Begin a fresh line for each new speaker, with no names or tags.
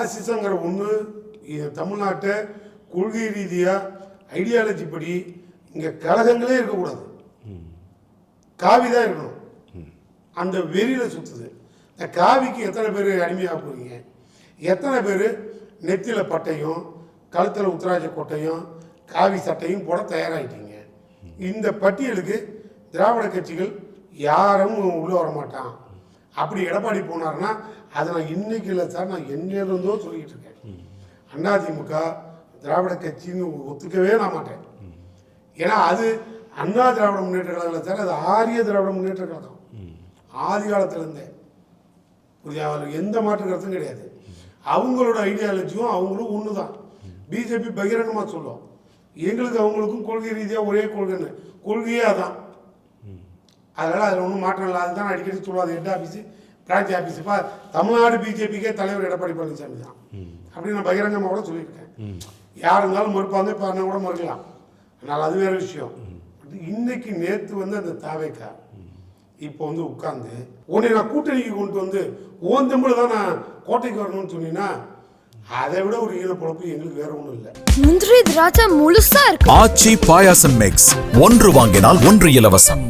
பாசிசங்கிற ஒன்று தமிழ்நாட்டை கொள்கை ரீதியாக ஐடியாலஜி படி இங்கே கழகங்களே இருக்கக்கூடாது. காவி தான் இருக்கணும். அந்த வெறியில் சுற்றுது இந்த காவிக்கு எத்தனை பேர் அடிமையாக போகிறீங்க எத்தனை பேர் நெத்தியில் பட்டையும் கழுத்தில் உத்தராஜ கொட்டையும் காவி சட்டையும் போட தயாராகிட்டீங்க இந்த பட்டியலுக்கு திராவிட கட்சிகள் யாரும் உள்ளே வர மாட்டான் அப்படி எடப்பாடி போனாருன்னா அதை நான் இன்னைக்கு இல்லை சார் நான் என்னிருந்தோ சொல்லிட்டு இருக்கேன். அதிமுக திராவிட கட்சின்னு ஒத்துக்கவே நான் மாட்டேன். ஏன்னா அது அண்ணா திராவிட முன்னேற்ற கழகம் சார் அது ஆரிய திராவிட முன்னேற்ற கழகம். ஆதி காலத்துல இருந்தே. புரியுதா? எந்த மாற்று கருத்தும் கிடையாது. அவங்களோட ஐடியாலஜியும் அவங்களும் ஒன்று தான் பிஜேபி பகிரங்கமாக சொல்லும். எங்களுக்கு அவங்களுக்கும் கொள்கை ரீதியாக ஒரே கொள்கைன்னு. கொள்கையே அதான். அதனால் அதில் ஒன்றும் மாற்றம் இல்லை. அதுதான் அடிக்கடி சொல்லுவாது ஹெட் ஆஃபீஸு பிரான்ச் ஆஃபீஸு பா தமிழ்நாடு பிஜேபிக்கே தலைவர் எடப்பாடி பழனிசாமி தான். அப்படி நான் பகிரங்கமாக கூட சொல்லியிருக்கேன். யார் இருந்தாலும் மறுப்பாங்க இப்போ அண்ணன் கூட மறுக்கலாம். அதனால் அது வேறு விஷயம். இன்னைக்கு நேற்று வந்து அந்த தாவேக்கா இப்போ வந்து உட்கார்ந்து உன்னை நான் கூட்டணிக்கு கொண்டு வந்து ஓன் தமிழ் தான் நான் கோட்டைக்கு வரணும்னு சொன்னீங்கன்னா அதை விட ஒரு ஈனப்பழப்பு எங்களுக்கு வேற ஒன்றும் இல்லை.
முந்திரி திராட்சை முழுசா இருக்கு.
ஆச்சி பாயாசம் மிக்ஸ் ஒன்று வாங்கினால் ஒன்று இலவசம்.